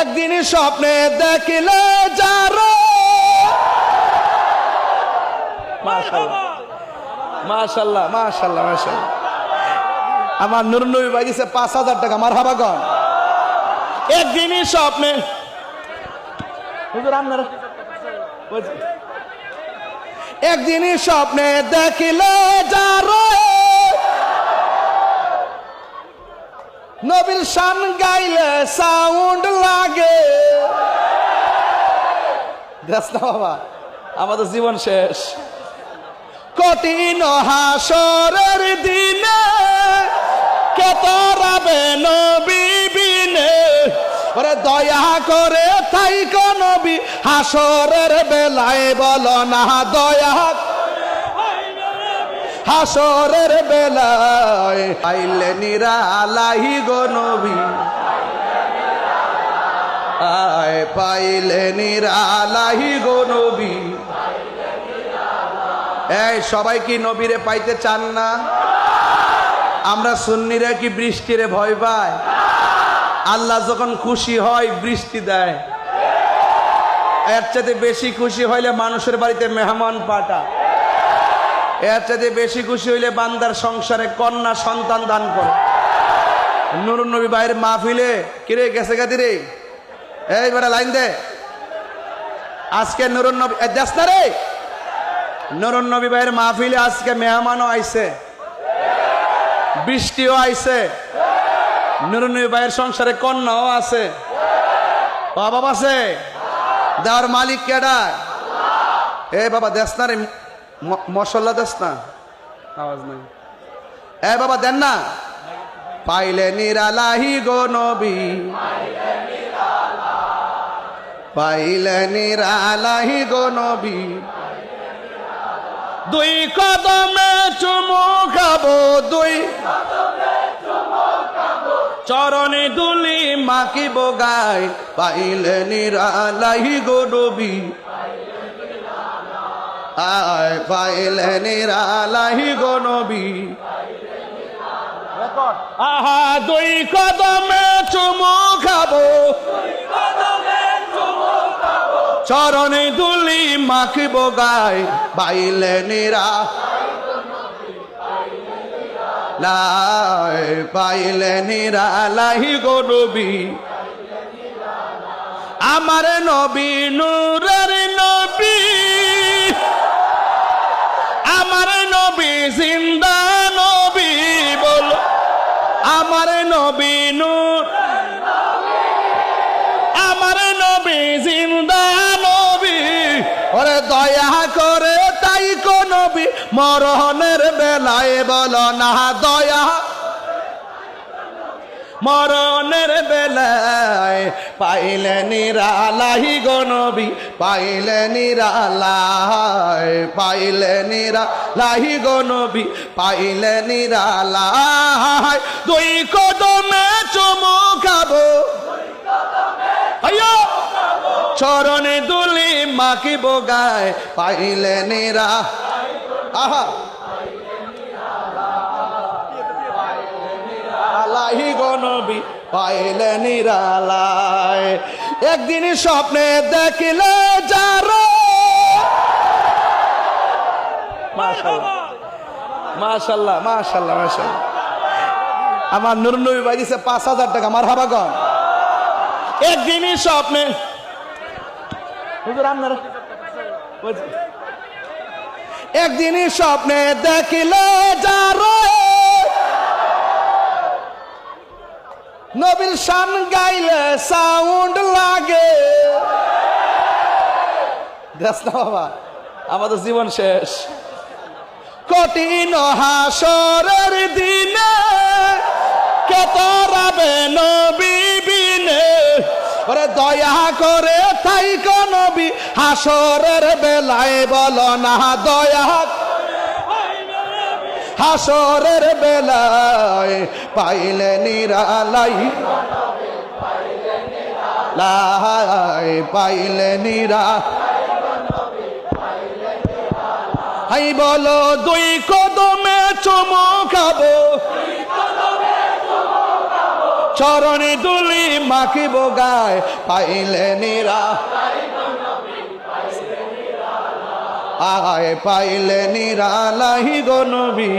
একদিন স্বপ্নে দেখিলে যার। মাশাল্লাহ মাশাল্লাহ মাশাল্লাহ আমার নুর নবী বাগিছে পাঁচ হাজার টাকা আমার হাবাগন একদিনই স্বপ্নে একদিনই স্বপ্নে দেখিলে যার। নবীর শান গাইলে সাউন্ড দেখ না বাবা আমাদের জীবন শেষ। কঠিন হাসরের দিনে কে তরাবে নবী বিনে? ওরে দয়া করে তাই নবী, হাসরের বেলায় বল না দয়া। হাসরের বেলায় আইলে নিরালাহি গো নবী। আয় পাইলে নিরালাহি গো নবী। এই, সবাই কি নবীরে পাইতে চান না? আমরা সুন্নিরা কি বৃষ্টিরে ভয় পায় আল্লাহ যখন খুশি হয়, বৃষ্টি দেয়। এর চাইতে বেশি খুশি হইলে মানুষের বাড়িতে মেহমান পাঠা। এর চাইতে বেশি খুশি হইলে বান্দার সংসারে কন্যা সন্তান দান করে। নুর নবী ভাইয়ের মাহফিলে, কিরে, গেছে গাদি রে? এই বেটা লাইন দে। আজকে নুরুন নবী যাস না রে। নুরুন নবী ভাইয়ের মাহফিলে আজকে মেহমানও আইছে। বৃষ্টিও আইছে। নুরুন নবী ভাইয়ের সংসারে কন্যাও আছে। অভাব আছে দেওয়ার মালিক কেডা? এ, বাবা, দেস না রে। ম- মশলা দেস না। আওয়াজ নাই। এ, বাবা, দেন না। পাইলে নিরালাহি গো নবী। পাইলে নিরালাহি গো নবী। দুই কদমে চুমু খাব দুই চরণে দুলি মাকিব গায় পাইলে নিরালাহি গো নবী। আয় পাইলে নিরালাহি গো নবী। আহা দুই কদমে চুমু খাব। চরণে দুলি মাখিব গায় বাইলে নিরা। লাই পাইলে নিরা লাহি গো নবী। আমার নবী, নূরের নবী। আমার নবী জিন্দা দয়া করে তাই নবী, মরণের বেলায় বল না, দয়া। মরণের বেলায় পাইলে নিরালাহি গো নবী, পাইলে নিরালায় পাইলে নিরালাহি গো নবী, পাইলে নিরালায় দুই কদমে চুমু খাব। আಯ್ಯೋ চরণে দুলি মাকি বোগায় পাইলে নিরা। আহা। আলাহি গনবি একদিন স্বপ্নে দেখিলে যার। মাশাল্লাহ মাশাল্লাহ মাশাল্লাহ আমার নুর নবী বাগিছে পাঁচ হাজার টাকা আমার হাবাগন একদিনই স্বপ্নে হুজুর। একদিনই স্বপ্নে দেখিলে নবীর শান গাইলে সাউন্ড লাগে। দেখ না বাবা, আমাদের জীবন শেষ। কঠিন হাসরের দিনে কে তরাবে নবী বিনে। ওরে দয়া করে তাই নবী, হাসরের বেলায় বল না দয়া হাসরের বেলায় পাইলে নিরালাই। লাই পাইলে নিরা হাই বলো, দুই কদমে চুমু খাব। চরণে দুলি মাখিব গায় পাইলে নিরা। আয় পাইলে নিরা লাহি নবী।